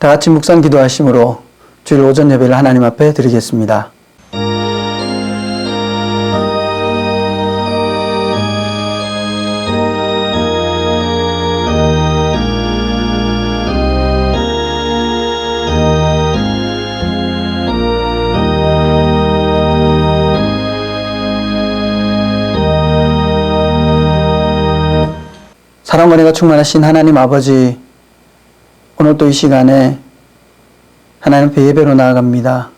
다 같이 묵상 기도하심으로 주일 오전 예배를 하나님 앞에 드리겠습니다. 사랑과 은혜가 충만하신 하나님 아버지, 오늘 또 이 시간에 하나님 앞에 예배로 나아갑니다.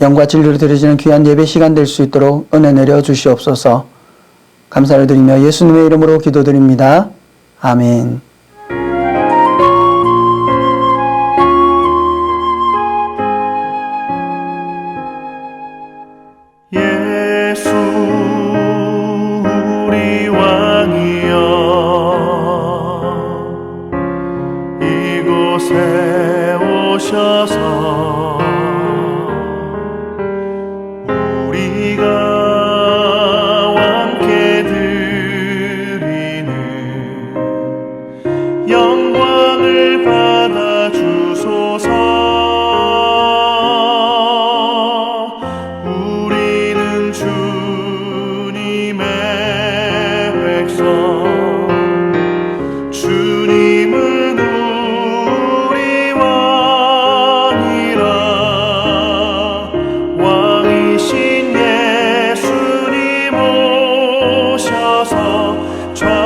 영과 진리로 드려지는 귀한 예배 시간 될 수 있도록 은혜 내려 주시옵소서. 감사를 드리며 예수님의 이름으로 기도드립니다. 아멘. 오셔서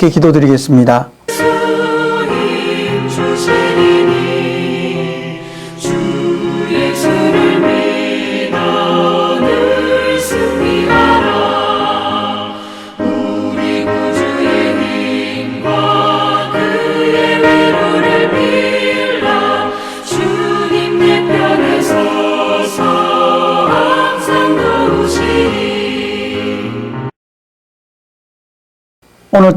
함께 기도드리겠습니다.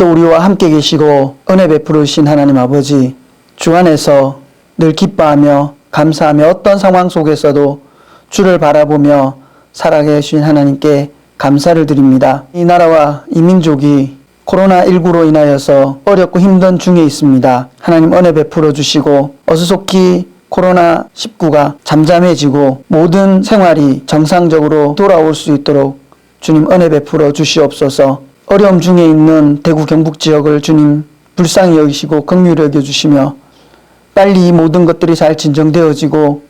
오늘도 우리와 함께 계시고 은혜 베푸르신 하나님 아버지 주 안에서 늘 기뻐하며 감사하며 어떤 상황 속에서도 주를 바라보며 살아계 신 하나님께 감사를 드립니다. 이 나라와 이 민족이 코로나19로 인하여서 어렵고 힘든 중에 있습니다. 하나님 은혜 베풀어 주시고 어수속히 코로나19가 잠잠해지고 모든 생활이 정상적으로 돌아올 수 있도록 주님 은혜 베풀어 주시옵소서. 어려움 중에 있는 대구 경북 지역을 주님 불쌍히 여기시고 긍휼히 여겨 주시며 빨리 이 모든 것들이 잘 진정되어지고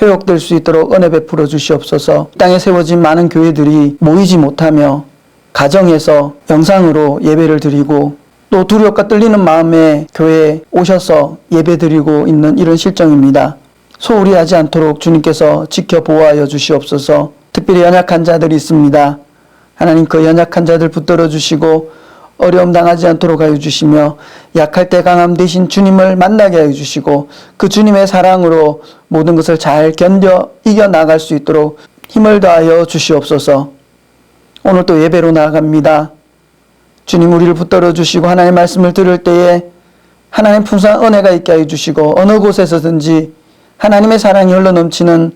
회복될 수 있도록 은혜 베풀어 주시옵소서. 땅에 세워진 많은 교회들이 모이지 못하며 가정에서 영상으로 예배를 드리고 또 두렵고 떨리는 마음에 교회에 오셔서 예배 드리고 있는 이런 실정입니다. 소홀히 하지 않도록 주님께서 지켜 보호하여 주시옵소서. 특별히 연약한 자들이 있습니다. 하나님 그 연약한 자들 붙들어 주시고 어려움 당하지 않도록 하여 주시며 약할 때 강함 대신 주님을 만나게 하여 주시고 그 주님의 사랑으로 모든 것을 잘 견뎌 이겨 나갈 수 있도록 힘을 다하여 주시옵소서. 오늘 또 예배로 나아갑니다. 주님 우리를 붙들어 주시고 하나님의 말씀을 들을 때에 하나님 풍성한 은혜가 있게 하여 주시고 어느 곳에서든지 하나님의 사랑이 흘러 넘치는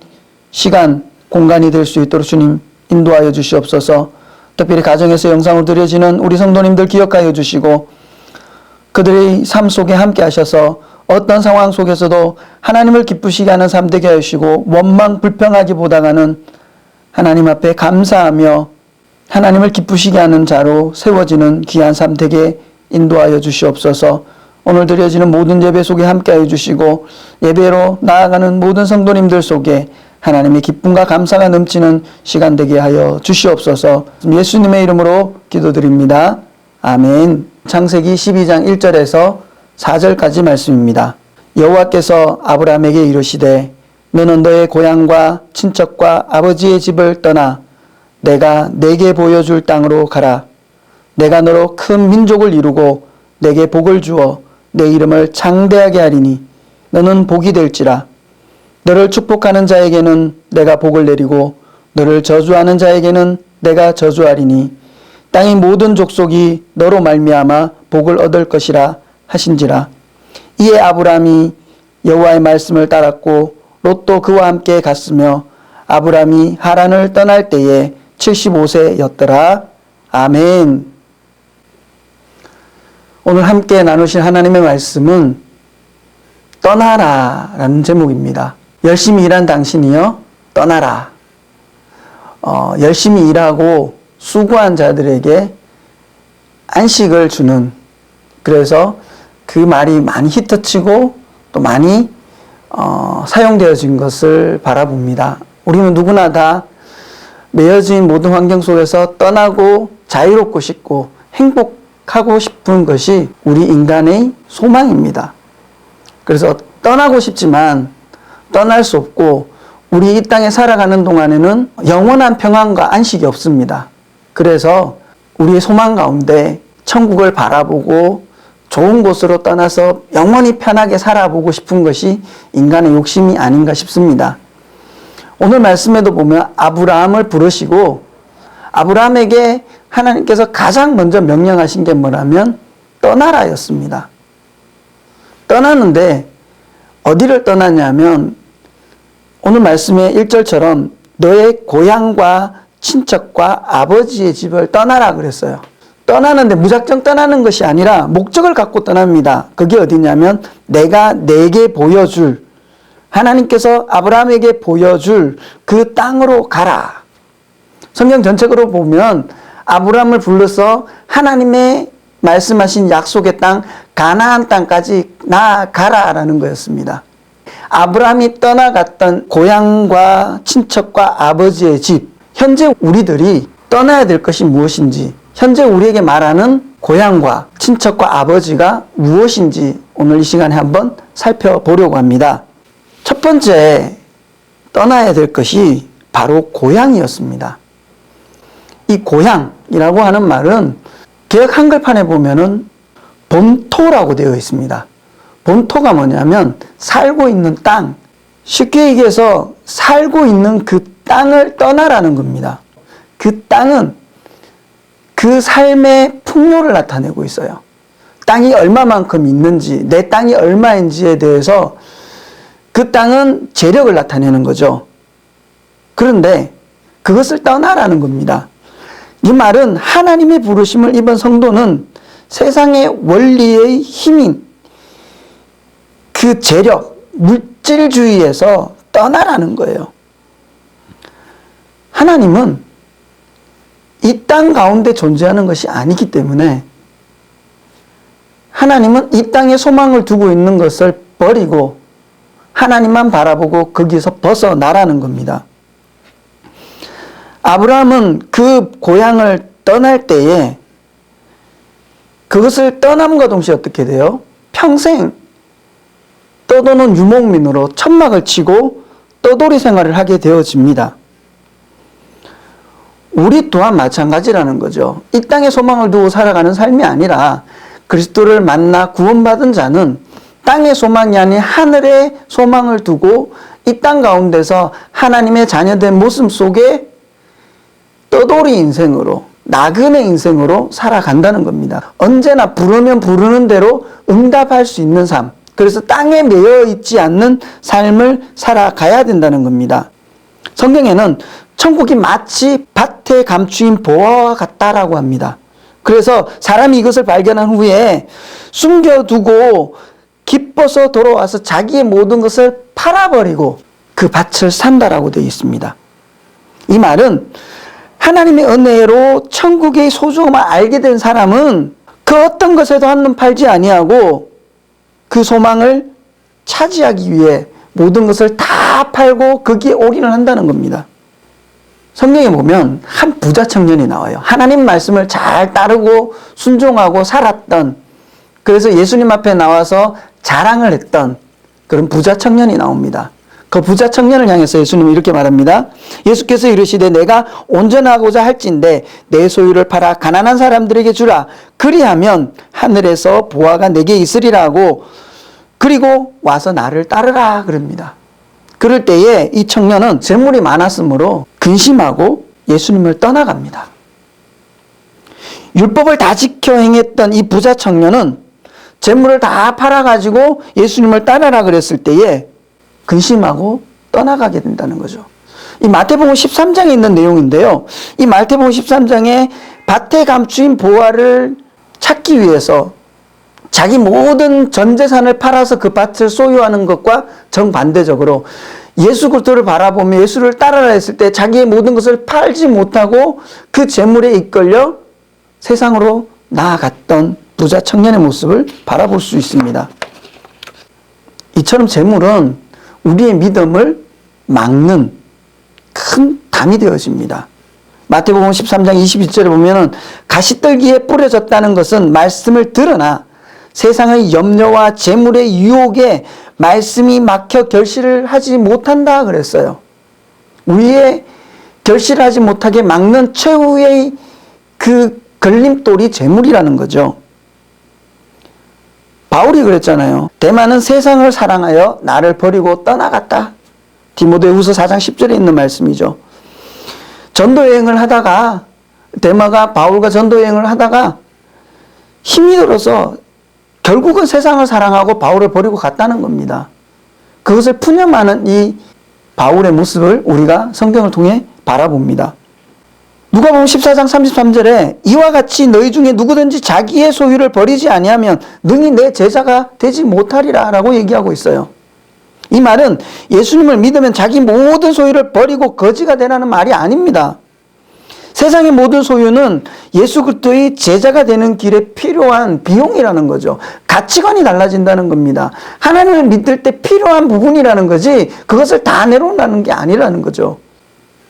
시간, 공간이 될 수 있도록 주님 인도하여 주시옵소서. 특별히 가정에서 영상으로 드려지는 우리 성도님들 기억하여 주시고 그들의 삶 속에 함께 하셔서 어떤 상황 속에서도 하나님을 기쁘시게 하는 삶 되게 하시고 원망 불평하기보다는 하나님 앞에 감사하며 하나님을 기쁘시게 하는 자로 세워지는 귀한 삶 되게 인도하여 주시옵소서. 오늘 드려지는 모든 예배 속에 함께하여 주시고 예배로 나아가는 모든 성도님들 속에 하나님의 기쁨과 감사가 넘치는 시간 되게 하여 주시옵소서. 예수님의 이름으로 기도드립니다. 아멘. 창세기 12장 1절에서 4절까지 말씀입니다. 여호와께서 아브라함에게 이르시되 너는 너의 고향과 친척과 아버지의 집을 떠나 내가 내게 보여줄 땅으로 가라. 내가 너로 큰 민족을 이루고 내게 복을 주어 내 이름을 창대하게 하리니 너는 복이 될지라. 너를 축복하는 자에게는 내가 복을 내리고 너를 저주하는 자에게는 내가 저주하리니 땅의 모든 족속이 너로 말미암아 복을 얻을 것이라 하신지라. 이에 아브람이 여호와의 말씀을 따랐고 롯도 그와 함께 갔으며 아브람이 하란을 떠날 때에 75세였더라. 아멘. 오늘 함께 나누실 하나님의 말씀은 떠나라 라는 제목입니다. 열심히 일한 당신이요, 떠나라. 어, 열심히 일하고 수고한 자들에게 안식을 주는, 그래서 그 말이 많이 히트치고 또 많이 어, 사용되어진 것을 바라봅니다. 우리는 누구나 다 매여진 모든 환경 속에서 떠나고 자유롭고 싶고 행복하고 싶은 것이 우리 인간의 소망입니다. 그래서 떠나고 싶지만 떠날 수 없고 우리 이 땅에 살아가는 동안에는 영원한 평안과 안식이 없습니다. 그래서 우리의 소망 가운데 천국을 바라보고 좋은 곳으로 떠나서 영원히 편하게 살아보고 싶은 것이 인간의 욕심이 아닌가 싶습니다. 오늘 말씀에도 보면 아브라함을 부르시고 아브라함에게 하나님께서 가장 먼저 명령하신 게 뭐라면 떠나라였습니다. 떠나는데 어디를 떠나냐면 오늘 말씀의 1절처럼 너의 고향과 친척과 아버지의 집을 떠나라 그랬어요. 떠나는데 무작정 떠나는 것이 아니라 목적을 갖고 떠납니다. 그게 어디냐면 내가 내게 보여줄 하나님께서 아브라함에게 보여줄 그 땅으로 가라. 성경 전체적으로 보면 아브라함을 불러서 하나님의 말씀하신 약속의 땅 가나안 땅까지 나아가라라는 거였습니다. 아브라함이 떠나갔던 고향과 친척과 아버지의 집 현재 우리들이 떠나야 될 것이 무엇인지 현재 우리에게 말하는 고향과 친척과 아버지가 무엇인지 오늘 이 시간에 한번 살펴보려고 합니다. 첫 번째 떠나야 될 것이 바로 고향이었습니다. 이 고향이라고 하는 말은 개혁 한글판에 보면은 본토라고 되어 있습니다. 본토가 뭐냐면 살고 있는 땅, 쉽게 얘기해서 살고 있는 그 땅을 떠나라는 겁니다. 그 땅은 그 삶의 풍요를 나타내고 있어요. 땅이 얼마만큼 있는지, 내 땅이 얼마인지에 대해서 그 땅은 재력을 나타내는 거죠. 그런데 그것을 떠나라는 겁니다. 이 말은 하나님의 부르심을 입은 성도는 세상의 원리의 힘인 그 재력, 물질주의에서 떠나라는 거예요. 하나님은 이 땅 가운데 존재하는 것이 아니기 때문에 하나님은 이 땅에 소망을 두고 있는 것을 버리고 하나님만 바라보고 거기서 벗어나라는 겁니다. 아브라함은 그 고향을 떠날 때에 그것을 떠남과 동시에 어떻게 돼요? 평생 떠도는 유목민으로 천막을 치고 떠돌이 생활을 하게 되어집니다. 우리 또한 마찬가지라는 거죠. 이 땅에 소망을 두고 살아가는 삶이 아니라 그리스도를 만나 구원받은 자는 땅의 소망이 아닌 하늘의 소망을 두고 이 땅 가운데서 하나님의 자녀된 모습 속에 떠돌이 인생으로 나그네 인생으로 살아간다는 겁니다. 언제나 부르면 부르는 대로 응답할 수 있는 삶. 그래서 땅에 매여 있지 않는 삶을 살아가야 된다는 겁니다. 성경에는 천국이 마치 밭에 감추인 보화와 같다라고 합니다. 그래서 사람이 이것을 발견한 후에 숨겨두고 기뻐서 돌아와서 자기의 모든 것을 팔아버리고 그 밭을 산다라고 되어 있습니다. 이 말은 하나님의 은혜로 천국의 소중함을 알게 된 사람은 그 어떤 것에도 한눈 팔지 아니하고 그 소망을 차지하기 위해 모든 것을 다 팔고 거기에 올인을 한다는 겁니다. 성경에 보면 한 부자 청년이 나와요. 하나님 말씀을 잘 따르고 순종하고 살았던 그래서 예수님 앞에 나와서 자랑을 했던 그런 부자 청년이 나옵니다. 그 부자 청년을 향해서 예수님은 이렇게 말합니다. 예수께서 이르시되 내가 온전하고자 할진대 내 소유를 팔아 가난한 사람들에게 주라. 그리하면 하늘에서 보화가 내게 있으리라 하고 그리고 와서 나를 따르라 그럽니다. 그럴 때에 이 청년은 재물이 많았으므로 근심하고 예수님을 떠나갑니다. 율법을 다 지켜 행했던 이 부자 청년은 재물을 다 팔아가지고 예수님을 따르라 그랬을 때에 근심하고 떠나가게 된다는 거죠. 이 마태복음 13장에 있는 내용인데요. 이 마태복음 13장에 밭에 감추인 보화를 찾기 위해서 자기 모든 전 재산을 팔아서 그 밭을 소유하는 것과 정반대적으로 예수 그리스도를 바라보며 예수를 따르라 했을 때 자기의 모든 것을 팔지 못하고 그 재물에 이끌려 세상으로 나아갔던 부자 청년의 모습을 바라볼 수 있습니다. 이처럼 재물은 우리의 믿음을 막는 큰 담이 되어집니다. 마태복음 13장 22절에 보면은 가시떨기에 뿌려졌다는 것은 말씀을 들으나 세상의 염려와 재물의 유혹에 말씀이 막혀 결실을 하지 못한다 그랬어요. 우리의 결실하지 못하게 막는 최후의 그 걸림돌이 재물이라는 거죠. 바울이 그랬잖아요. 대만은 세상을 사랑하여 나를 버리고 떠나갔다. 디모데후서 4장 10절에 있는 말씀이죠. 전도 여행을 하다가 대마가 바울과 전도 여행을 하다가 힘이 들어서 결국은 세상을 사랑하고 바울을 버리고 갔다는 겁니다. 그것을 푸념하는 이 바울의 모습을 우리가 성경을 통해 바라봅니다. 누가 보면 14장 33절에 이와 같이 너희 중에 누구든지 자기의 소유를 버리지 아니하면 능히 내 제자가 되지 못하리라라고 얘기하고 있어요. 이 말은 예수님을 믿으면 자기 모든 소유를 버리고 거지가 되라는 말이 아닙니다. 세상의 모든 소유는 예수 그리스도의 제자가 되는 길에 필요한 비용이라는 거죠. 가치관이 달라진다는 겁니다. 하나님을 믿을 때 필요한 부분이라는 거지 그것을 다 내놓으라는 게 아니라는 거죠.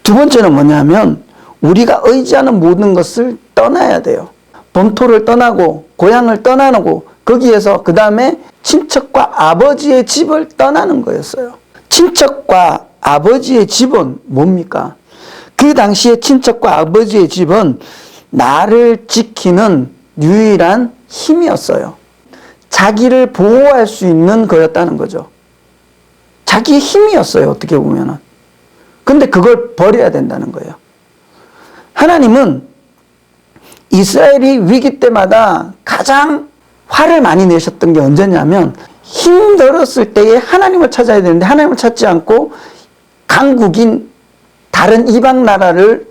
두 번째는 뭐냐면 우리가 의지하는 모든 것을 떠나야 돼요. 본토를 떠나고 고향을 떠나고 거기에서 그 다음에 친척과 아버지의 집을 떠나는 거였어요. 친척과 아버지의 집은 뭡니까? 그 당시에 친척과 아버지의 집은 나를 지키는 유일한 힘이었어요. 자기를 보호할 수 있는 거였다는 거죠. 자기의 힘이었어요. 어떻게 보면은. 근데 그걸 버려야 된다는 거예요. 하나님은 이스라엘이 위기 때마다 가장 화를 많이 내셨던 게 언제냐면 힘들었을 때에 하나님을 찾아야 되는데 하나님을 찾지 않고 강국인 다른 이방 나라를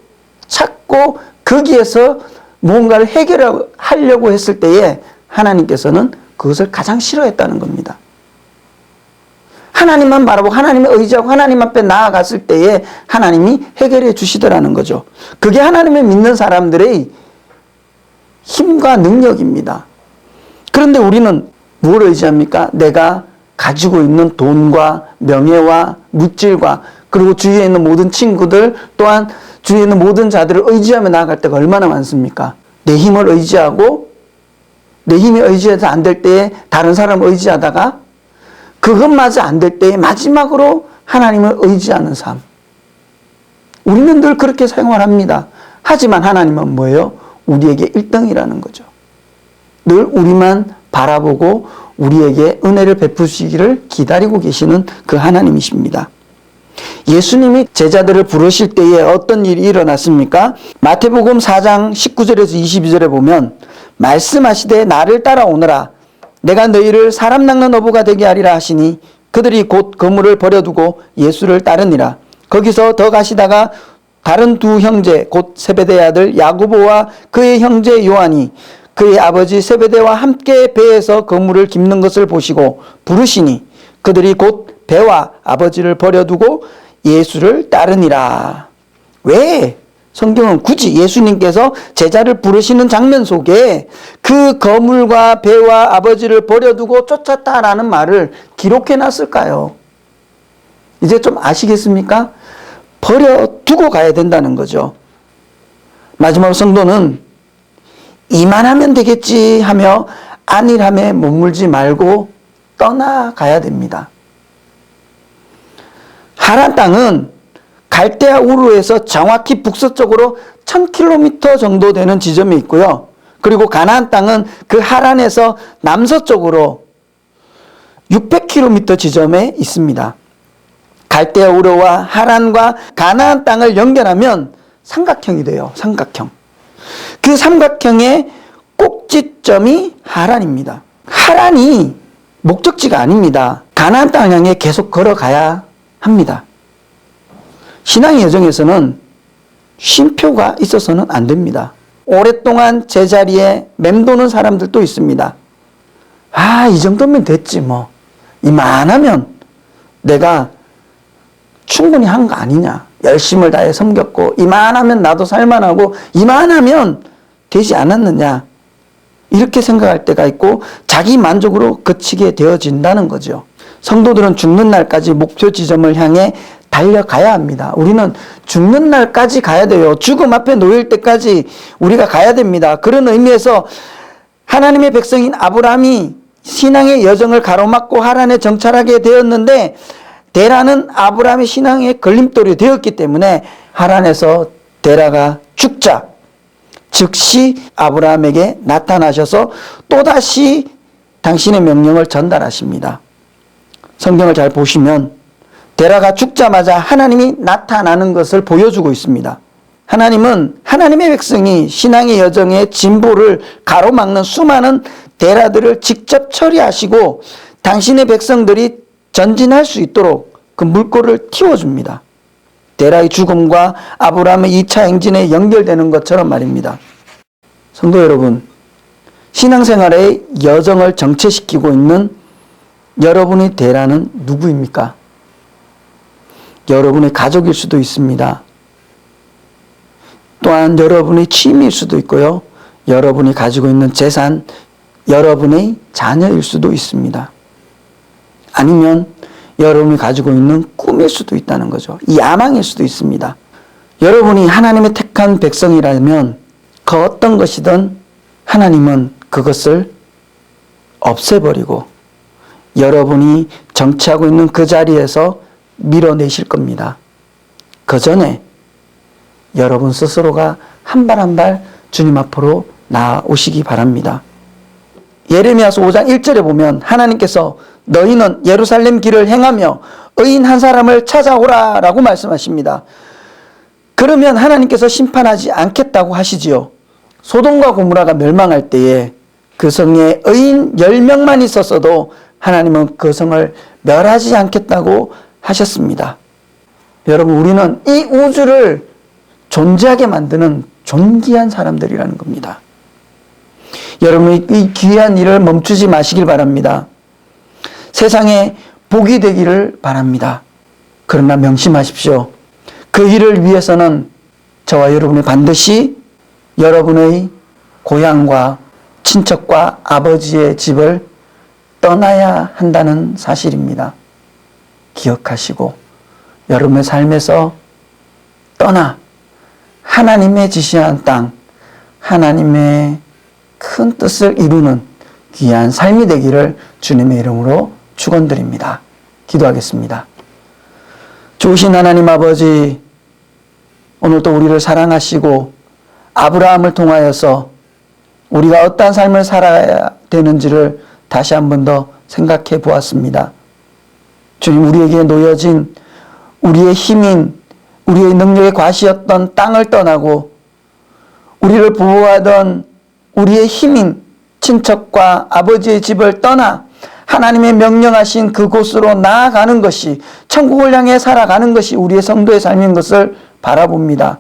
찾고 거기에서 무언가를 해결하려고 했을 때에 하나님께서는 그것을 가장 싫어했다는 겁니다. 하나님만 바라보고 하나님을 의지하고 하나님 앞에 나아갔을 때에 하나님이 해결해 주시더라는 거죠. 그게 하나님을 믿는 사람들의 힘과 능력입니다. 그런데 우리는 뭘 의지합니까? 내가 가지고 있는 돈과 명예와 물질과 그리고 주위에 있는 모든 친구들 또한 주위에 있는 모든 자들을 의지하며 나아갈 때가 얼마나 많습니까? 내 힘을 의지하고 내 힘이 의지해서 안 될 때에 다른 사람을 의지하다가 그것마저 안 될 때에 마지막으로 하나님을 의지하는 삶. 우리는 늘 그렇게 생활 합니다. 하지만 하나님은 뭐예요? 우리에게 1등이라는 거죠. 늘 우리만 바라보고 우리에게 은혜를 베푸시기를 기다리고 계시는 그 하나님이십니다. 예수님이 제자들을 부르실 때에 어떤 일이 일어났습니까? 마태복음 4장 19절에서 22절에 보면 말씀하시되 나를 따라오너라 내가 너희를 사람 낚는 어부가 되게 하리라 하시니 그들이 곧 그물을 버려두고 예수를 따르니라 거기서 더 가시다가 다른 두 형제 곧 세베대의 아들 야고보와 그의 형제 요한이 그의 아버지 세베대와 함께 배에서 그물을 깁는 것을 보시고 부르시니 그들이 곧 배와 아버지를 버려두고 예수를 따르니라. 왜? 성경은 굳이 예수님께서 제자를 부르시는 장면 속에 그 거물과 배와 아버지를 버려두고 쫓았다라는 말을 기록해 놨을까요? 이제 좀 아시겠습니까? 버려두고 가야 된다는 거죠. 마지막 성도는 이만 하면 되겠지 하며 안일함에 머물지 말고 떠나가야 됩니다. 하란 땅은 갈대아 우르에서 정확히 북서쪽으로 1000km 정도 되는 지점에 있고요. 그리고 가나안 땅은 그 하란에서 남서쪽으로 600km 지점에 있습니다. 갈대아 우르와 하란과 가나안 땅을 연결하면 삼각형이 돼요. 삼각형. 그 삼각형의 꼭지점이 하란입니다. 하란이 목적지가 아닙니다. 가나안 땅 향해 계속 걸어가야 합니다. 신앙의 여정에서는 쉼표가 있어서는 안 됩니다. 오랫동안 제자리에 맴도는 사람들도 있습니다. 아, 이 정도면 됐지 뭐. 이만하면 내가 충분히 한 거 아니냐. 열심을 다해 섬겼고, 이만하면 나도 살만하고, 이만하면 되지 않았느냐. 이렇게 생각할 때가 있고, 자기 만족으로 그치게 되어진다는 거죠. 성도들은 죽는 날까지 목표 지점을 향해 달려가야 합니다. 우리는 죽는 날까지 가야 돼요. 죽음 앞에 놓일 때까지 우리가 가야 됩니다. 그런 의미에서 하나님의 백성인 아브라함이 신앙의 여정을 가로막고 하란에 정찰하게 되었는데 데라는 아브라함의 신앙의 걸림돌이 되었기 때문에 하란에서 데라가 죽자 즉시 아브라함에게 나타나셔서 또다시 당신의 명령을 전달하십니다. 성경을 잘 보시면 데라가 죽자마자 하나님이 나타나는 것을 보여주고 있습니다. 하나님은 하나님의 백성이 신앙의 여정의 진보를 가로막는 수많은 데라들을 직접 처리하시고 당신의 백성들이 전진할 수 있도록 그 물꼬를 틔워줍니다. 데라의 죽음과 아브라함의 2차 행진에 연결되는 것처럼 말입니다. 성도 여러분, 신앙생활의 여정을 정체시키고 있는 여러분의 대라는 누구입니까? 여러분의 가족일 수도 있습니다. 또한 여러분의 취미일 수도 있고요. 여러분이 가지고 있는 재산, 여러분의 자녀일 수도 있습니다. 아니면 여러분이 가지고 있는 꿈일 수도 있다는 거죠. 야망일 수도 있습니다. 여러분이 하나님의 택한 백성이라면 그 어떤 것이든 하나님은 그것을 없애버리고 여러분이 정치하고 있는 그 자리에서 밀어내실 겁니다. 그 전에 여러분 스스로가 한 발 한 발 주님 앞으로 나오시기 바랍니다. 예레미야서 5장 1절에 보면 하나님께서 너희는 예루살렘 길을 행하며 의인 한 사람을 찾아오라 라고 말씀하십니다. 그러면 하나님께서 심판하지 않겠다고 하시지요. 소돔과 고무라가 멸망할 때에 그 성에 의인 10명만 있었어도 하나님은 그 성을 멸하지 않겠다고 하셨습니다. 여러분, 우리는 이 우주를 존재하게 만드는 존귀한 사람들이라는 겁니다. 여러분, 이 귀한 일을 멈추지 마시길 바랍니다. 세상에 복이 되기를 바랍니다. 그러나 명심하십시오. 그 일을 위해서는 저와 여러분이 반드시 여러분의 고향과 친척과 아버지의 집을 떠나야 한다는 사실입니다. 기억하시고 여러분의 삶에서 떠나 하나님의 지시한 땅, 하나님의 큰 뜻을 이루는 귀한 삶이 되기를 주님의 이름으로 축원드립니다. 기도하겠습니다. 좋으신 하나님 아버지, 오늘도 우리를 사랑하시고 아브라함을 통하여서 우리가 어떠한 삶을 살아야 되는지를 다시 한 번 더 생각해 보았습니다. 주님, 우리에게 놓여진 우리의 힘인 우리의 능력의 과시였던 땅을 떠나고 우리를 보호하던 우리의 힘인 친척과 아버지의 집을 떠나 하나님의 명령하신 그곳으로 나아가는 것이 천국을 향해 살아가는 것이 우리의 성도의 삶인 것을 바라봅니다.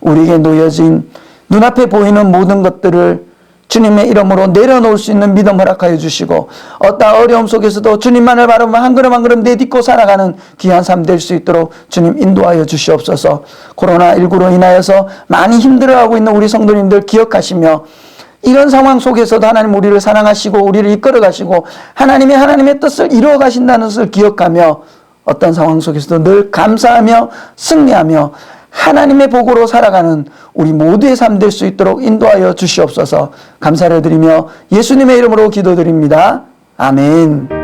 우리에게 놓여진 눈앞에 보이는 모든 것들을 주님의 이름으로 내려놓을 수 있는 믿음 허락하여 주시고 어떠한 어려움 속에서도 주님만을 바라보며 한 걸음 한 걸음 내딛고 살아가는 귀한 삶 될 수 있도록 주님 인도하여 주시옵소서. 코로나19로 인하여서 많이 힘들어하고 있는 우리 성도님들 기억하시며 이런 상황 속에서도 하나님 우리를 사랑하시고 우리를 이끌어 가시고 하나님이 하나님의 뜻을 이루어 가신다는 것을 기억하며 어떤 상황 속에서도 늘 감사하며 승리하며 하나님의 복으로 살아가는 우리 모두의 삶 될 수 있도록 인도하여 주시옵소서 감사를 드리며 예수님의 이름으로 기도드립니다. 아멘.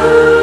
날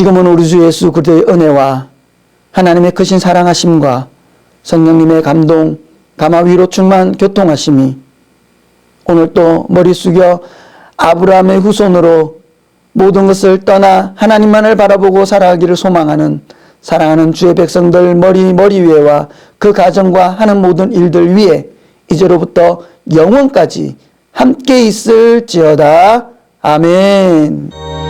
지금은 우리 주 예수 그리스도의 은혜와 하나님의 크신 사랑하심과 성령님의 감동, 감화 위로 충만 교통하심이 오늘 또 머리 숙여 아브라함의 후손으로 모든 것을 떠나 하나님만을 바라보고 살아가기를 소망하는 사랑하는 주의 백성들 머리 머리 위에와 그 가정과 하는 모든 일들 위에 이제로부터 영원까지 함께 있을지어다. 아멘.